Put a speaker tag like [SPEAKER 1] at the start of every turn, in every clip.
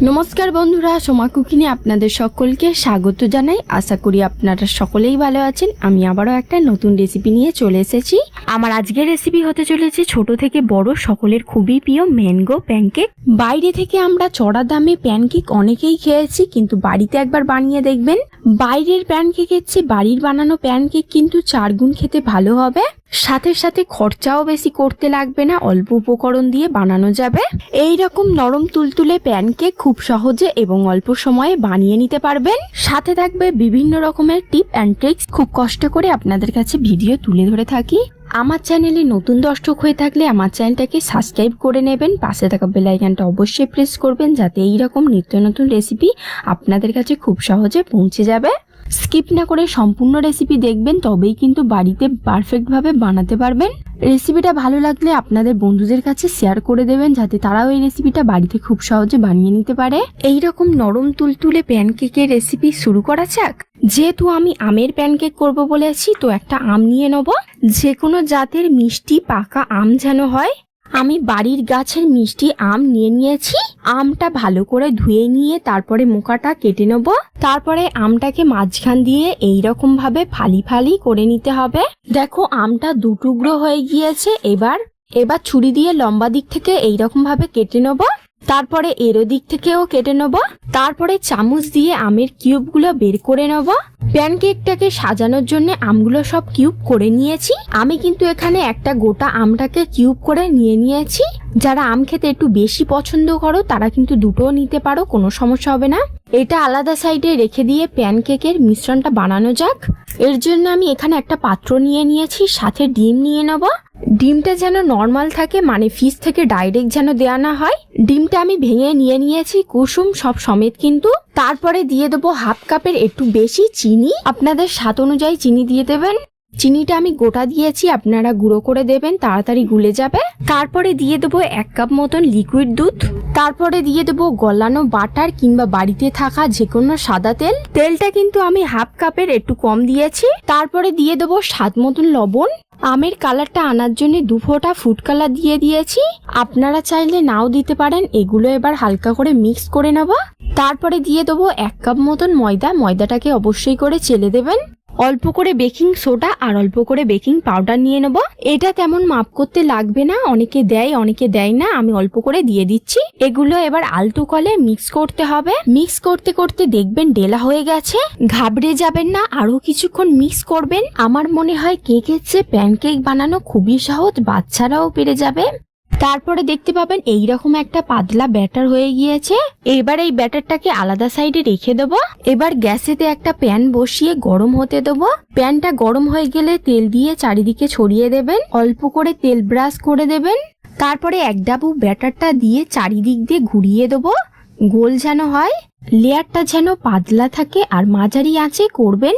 [SPEAKER 1] নমস্কার বন্ধুরা, সোমা কুকিনে আপনাদের সকলকে স্বাগত জানাই। আশা করি আপনারা সকলেই ভালো আছেন। আমি আবারও একটা নতুন রেসিপি নিয়ে চলে এসেছি। আমার আজকের রেসিপি হতে চলেছে ছোট থেকে বড়, সকলের খুবই প্রিয় ম্যানগো প্যানকেক বাইরে থেকে আমরা চড়া দামে প্যানকেক অনেকেই খেয়েছি, কিন্তু বাড়িতে একবার বানিয়ে দেখবেন। বাইরের প্যানকেকের চেয়ে বাড়ির বানানো প্যানকেক কিন্তু চার গুণ খেতে ভালো হবে। সাথে সাথে খরচাও বেশি করতে লাগবে না, অল্প উপকরণ দিয়ে বানানো যাবে। এই রকম নরম তুলতুলে প্যানকেক খুব সহজে এবং অল্প সময়ে বানিয়ে নিতে পারবেন। সাথে থাকবে বিভিন্ন রকমের টিপ অ্যান্ড ট্রিক্স। খুব কষ্ট করে আপনাদের কাছে ভিডিও তুলে ধরে থাকি। আমার চ্যানেলে নতুন দর্শক হয়ে থাকলে আমার চ্যানেলটাকে সাবস্ক্রাইব করে নেবেন। পাশে থাকা বেলাইকানটা অবশ্যই প্রেস করবেন যাতে এই রকম নিত্য নতুন রেসিপি আপনাদের কাছে খুব সহজে পৌঁছে যাবে। স্কিপ না করে সম্পূর্ণ রেসিপি দেখবেন তবেই কিন্তু বাড়িতে পারফেক্টভাবে বানাতে পারবেন। রেসিপিটা ভালো লাগলে আপনাদের বন্ধুদের কাছে শেয়ার করে দেবেন যাতে তারাও এই রেসিপিটা বাড়িতে খুব সহজে বানিয়ে নিতে পারে। এই রকম নরম তুলতুলে প্যানকেকের রেসিপি শুরু করা যাক। যেহেতু আমি আমের প্যানকেক করব বলেছি তো একটা আম নিয়ে নেব। যে কোনো জাতের মিষ্টি পাকা আম যেন হয় আমি বাড়ির গাছের মিষ্টি আম নিয়ে নিয়েছি। আমটা ভালো করে ধুয়ে নিয়ে তারপরে মুখাটা কেটে নেব। তারপরে আমটাকে মাঝখান দিয়ে এই রকম ভাবে ফালি ফালি করে নিতে হবে। দেখো আমটা দুটুকরো হয়ে গিয়েছে। এবার এবার ছুরি দিয়ে লম্বা দিক থেকে এই রকম ভাবে কেটে নেব। তারপরে এরো দিক থেকেও কেটে নেব। তারপরে চামচ দিয়ে আমের কিউবগুলো বের করে নেব। প্যানকেকটাকে সাজানোর জন্য আমগুলো সব কিউব করে নিয়েছি। আমি কিন্তু এখানে একটা গোটা আমটাকে কিউব করে নিয়ে নিয়েছি। যারা আম খেতে একটু বেশি পছন্দ করো, তারা কিন্তু দুটোও নিতে পারো, কোনো সমস্যা হবে না। এটা আলাদা সাইডে রেখে দিয়ে প্যানকেকের মিশ্রণটা বানানো যাক। এর জন্য আমি এখানে একটা পাত্র নিয়ে নিয়েছি, সাথে ডিম নিয়ে নেব। ডিমটা যেন নর্মাল থাকে মানে ফিস থেকে ডাইরেক্ট যেন দেয়া না হয়। ডিমটা আমি ভেঙে নিয়ে নিয়েছি, কুসুম সব সমেত কিন্তু। তারপরে দিয়ে দেবো হাফ কাপের একটু বেশি চিনি। আপনাদের স্বাদ অনুযায়ী চিনি দিয়ে দেবেন। চিনিটা আমি গোটা দিয়েছি, আপনারা গুঁড়ো করে দেবেন, তাড়াতাড়ি গুলে যাবে। তারপরে দিয়ে দেবো এক কাপ মতন লিকুইড দুধ। তারপরে দিয়ে দেবো গলানো বাটার কিংবা বাড়িতে থাকা যে কোনো সাদা তেল। তেলটা কিন্তু আমি হাফ কাপের একটু কম দিয়েছি। তারপরে দিয়ে দেবো স্বাদ মতন লবণ। আমের কালারটা আনার জন্য দু ফোঁটা ফুড কালার দিয়ে দিয়েছি। আপনারা চাইলে নাও দিতে পারেন, এগুলো এবার হালকা করে মিক্স করে নেব। তারপরে দিয়ে দেবো এক কাপ মতন ময়দা। ময়দাটাকে অবশ্যই করে চেলে দেবেন। অল্প করে বেকিং সোডা আর অল্প করে বেকিং পাউডার নিয়ে নেব। এটা তেমন মাপ করতে লাগবে না? অনেকে দেয় অনেকে দেয় না। আমি অল্প করে দিয়ে দিচ্ছি। এগুলো এবার আলতু কলে মিক্স করতে হবে। মিক্স করতে করতে দেখবেন ডেলা হয়ে গেছে। ঘাবড়ে যাবেন না। আরও কিছুক্ষণ মিক্স করবেন। আমার মনে হয় কেকের চেয়ে প্যানকেক বানানো খুবই সহজ। বাচ্চারাও পেরে যাবে। তারপরে দেখতে পাবেন এই রকম একটা পাতলা ব্যাটার হয়ে গিয়েছে। এবার এই ব্যাটারটাকে আলাদা সাইডে রেখে দেব। এবার গ্যাসেতে একটা প্যান বসিয়ে গরম হতে দেব। প্যানটা গরম হয়ে গেলে তেল দিয়ে চারিদিকে ছড়িয়ে দেবেন। অল্প করে তেল ব্রাশ করে দেবেন। তারপরে এক ডাবু ব্যাটারটা দিয়ে চারিদিক দিয়ে ঘুরিয়ে দেবো। গোল যেন হয়, লেয়ারটা যেন পাতলা থাকে আর মাঝারি আঁচে করবেন।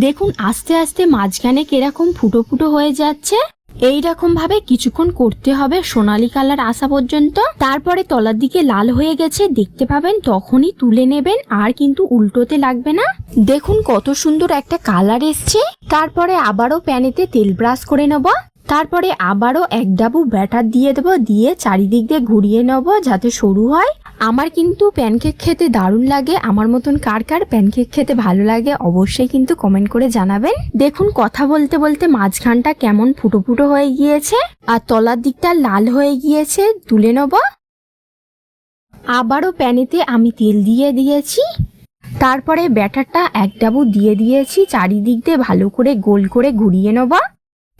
[SPEAKER 1] দেখুন আস্তে আস্তে মাঝখানে কীরকম ফুটো ফুটো হয়ে যাচ্ছে। এই রকম ভাবে কিছুক্ষণ করতে হবে সোনালি কালার আসা পর্যন্ত। তারপরে তলার দিকে লাল হয়ে গেছে, দেখতে পাবেন তখনই তুলে নেবেন, আর কিন্তু উল্টোতে লাগবে না। দেখুন কত সুন্দর একটা কালার এসছে। তারপরে আবারও প্যানেতে তেল ব্রাশ করে নেব। তারপরে আবারও এক ডাবু ব্যাটার দিয়ে দেবো, দিয়ে চারিদিক দিয়ে ঘুরিয়ে নেব যাতে সরু হয়। আমার কিন্তু প্যানকেক খেতে দারুণ লাগে। আমার মতন কার কার প্যানকেক খেতে ভালো লাগে অবশ্যই কিন্তু কমেন্ট করে জানাবেন। দেখুন, কথা বলতে বলতে মাঝখানটা কেমন ফুটো ফুটো হয়ে গিয়েছে আর তলার দিকটা লাল হয়ে গিয়েছে। তুলে নেব। আবারও প্যানেতে আমি তেল দিয়ে দিয়েছি। তারপরে ব্যাটারটা এক ডাবু দিয়ে দিয়েছি। চারিদিক দিয়ে ভালো করে গোল করে ঘুরিয়ে নেবা।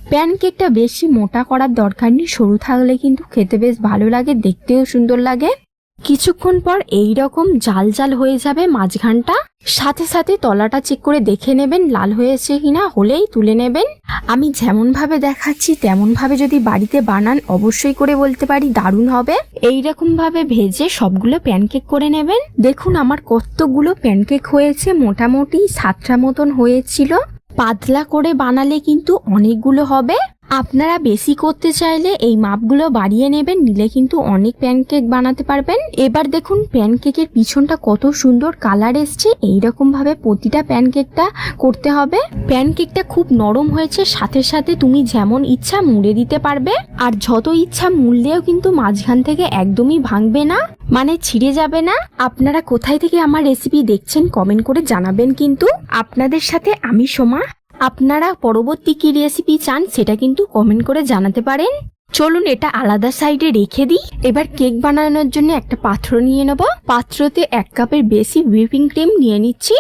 [SPEAKER 1] প্যানকেকটা বেশি মোটা করার দরকার নেই, সরু থাকলে কিন্তু খেতে বেশ ভালো লাগে, দেখতেও সুন্দর লাগে। কিছুক্ষণ পর এই রকম জাল জাল হয়ে যাবে মাঝখানটা। সাথে সাথে তলাটা চেক করে দেখে নেবেন, লাল হয়েছে কিনা হলেই তুলে নেবেন। আমি যেমন ভাবে দেখাচ্ছি তেমন ভাবে যদি বাড়িতে বানান, অবশ্যই করে বলতে পারি, দারুণ হবে। এই ভাবে ভেজে সবগুলো প্যানকেক করে নেবেন। দেখুন আমার কতগুলো প্যানকেক হয়েছে, মোটামুটি সাতটা মতন হয়েছিল। পাতলা করে বানালে কিন্তু অনেকগুলো হবে। আপনারা বেশি করতে চাইলে এই মাপগুলো বাড়িয়ে নেবেন, নিলে কিন্তু অনেক প্যানকেক বানাতে পারবেন। এবার দেখুন প্যানকেকের পিছনটা কত সুন্দর কালার এসছে। এইরকম ভাবে প্রতিটা প্যানকেকটা করতে হবে। প্যানকেকটা খুব নরম হয়েছে, সাথে সাথে তুমি যেমন ইচ্ছা মুড়ে দিতে পারবে। আর যত ইচ্ছা মুড়লেও কিন্তু মাঝখান থেকে একদমই ভাঙবে না। মানে ছিঁড়ে যাবে না? আপনারা কোথায় থেকে আমার রেসিপি দেখছেন কমেন্ট করে জানাবেন কিন্তু। আপনাদের সাথে আমি সোমা। আপনারা পরবর্তী কি রেসিপি চান সেটা কিন্তু কমেন্ট করে জানাতে পারেন। চলুন এটা আলাদা সাইডে রেখে দিই। এবার কেক বানানোর জন্য একটা পাত্র নিয়ে নেব। পাত্রতে এক কাপের বেশি হুইপিং ক্রিম নিয়ে নিচ্ছি।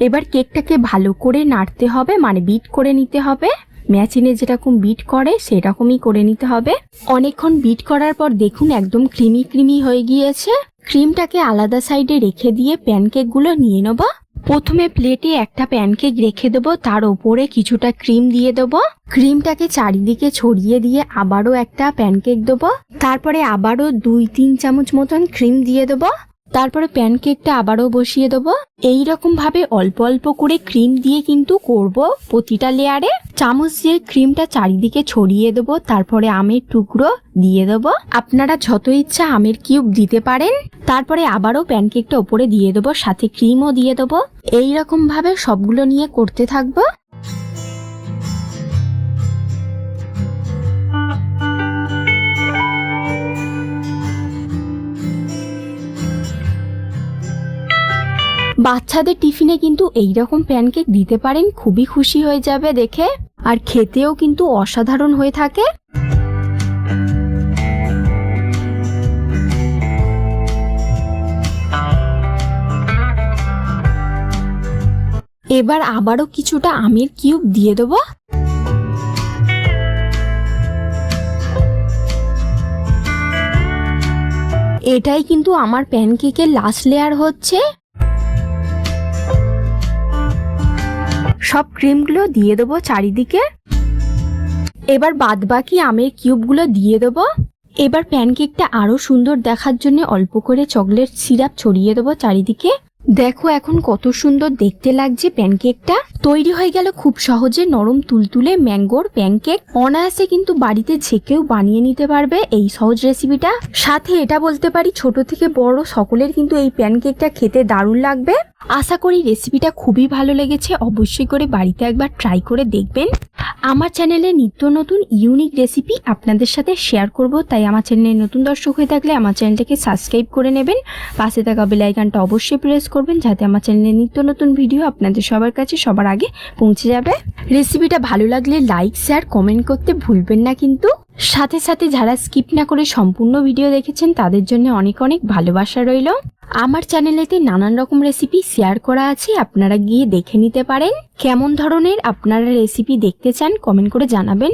[SPEAKER 1] এবার কেকটাকে ভালো করে নাড়তে হবে মানে বিট করে নিতে হবে। ম্যাচিনে যেরকম বিট করে, সেরকমই করে নিতে হবে। অনেকক্ষণ বিট করার পর দেখুন একদম ক্রিমি ক্রিমি হয়ে গিয়েছে। ক্রিমটাকে আলাদা সাইডে রেখে দিয়ে প্যানকেকগুলো নিয়ে নেব। প্রথমে প্লেটে একটা প্যানকেক রেখে দেবো, তার ওপরে কিছুটা ক্রিম দিয়ে দেবো। ক্রিমটাকে চারিদিকে ছড়িয়ে দিয়ে আবারও একটা প্যানকেক দেবো। তারপরে আবারও দুই, তিন চামচ মতন ক্রিম দিয়ে দেবো। তারপরে প্যানকেকটা আবারও বসিয়ে দেবো। ভাবে অল্প অল্প করে ক্রিম দিয়ে কিন্তু করব প্রতিটা লেয়ারে চামচ দিয়ে ক্রিমটা চারিদিকে ছড়িয়ে দেবো, তারপরে আমের টুকরো দিয়ে দেবো। আপনারা যত ইচ্ছা আমের কিউব দিতে পারেন। তারপরে আবারও প্যানকেকটা ওপরে দিয়ে দেবো, সাথে ক্রিমও দিয়ে দেবো। ভাবে সবগুলো নিয়ে করতে থাকব। বাচ্চাদের টিফিনে কিন্তু এই রকম প্যানকেক দিতে পারেন, খুবই খুশি হয়ে যাবে দেখে। আর খেতেও কিন্তু অসাধারণ হয়ে থাকে। এবার আবারও কিছুটা আমের কিউব দিয়ে দেবো। এটাই কিন্তু আমার প্যানকেকের লাস্ট লেয়ার হচ্ছে। সব ক্রিমগুলো দিয়ে দেবো চারিদিকে। এবার বাদবাকি আমের কিউবগুলো দিয়ে দেবো। এবার প্যানকেকটা আরও সুন্দর দেখার জন্য অল্প করে চকলেট সিরাপ ছড়িয়ে দেবো চারিদিকে। দেখো এখন কত সুন্দর দেখতে লাগছে প্যানকেকটা। তৈরি হয়ে গেল খুব সহজে নরম তুলতুলে ম্যাঙ্গোর প্যানকেক। অনায়াসে কিন্তু বাড়িতে ঝেঁকেও বানিয়ে নিতে পারবে এই সহজ রেসিপিটা। সাথে এটা বলতে পারি, ছোট থেকে বড় সকলের কিন্তু এই প্যানকেকটা খেতে দারুণ লাগবে। আশা করি রেসিপিটা খুবই ভালো লেগেছে। অবশ্যই করে বাড়িতে একবার ট্রাই করে দেখবেন। আমার চ্যানেলে নিত্য নতুন ইউনিক রেসিপি আপনাদের সাথে শেয়ার করব। তাই আমার চ্যানেলে নতুন দর্শক হয়ে থাকলে আমার চ্যানেলটাকে সাবস্ক্রাইব করে নেবেন। পাশে থাকা বেল আইকনটা অবশ্যই প্রেস করবেন, যাতে আমার চ্যানেলে নিত্য নতুন ভিডিও আপনাদের সবার কাছে সবার আগে পৌঁছে যাবে। রেসিপিটা ভালো লাগলে লাইক শেয়ার কমেন্ট করতে ভুলবেন না কিন্তু। সাথে সাথে যারা স্কিপ না করে সম্পূর্ণ ভিডিও দেখেছেন, তাদের জন্য অনেক অনেক ভালোবাসা রইল। আমার চ্যানেলেতে নানান রকম রেসিপি শেয়ার করা আছে, আপনারা গিয়ে দেখে নিতে পারেন। কেমন ধরনের আপনারা রেসিপি দেখতে চান কমেন্ট করে জানাবেন।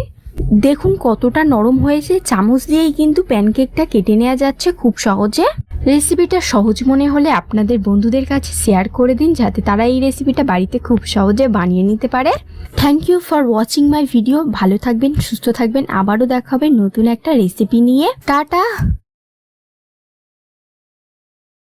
[SPEAKER 1] দেখুন কতটা নরম হয়েছে, চামচ দিয়েই কিন্তু প্যানকেকটা কেটে নেওয়া যাচ্ছে খুব সহজে। রেসিপিটা সহজ মনে হলে আপনাদের বন্ধুদের কাছে শেয়ার করে দিন, যাতে তারা এই রেসিপিটা বাড়িতে খুব সহজে বানিয়ে নিতে পারে। Thank you for watching my video ভালো থাকবেন, সুস্থ থাকবেন। আবারও দেখা হবে নতুন একটা রেসিপি নিয়ে। টাটা!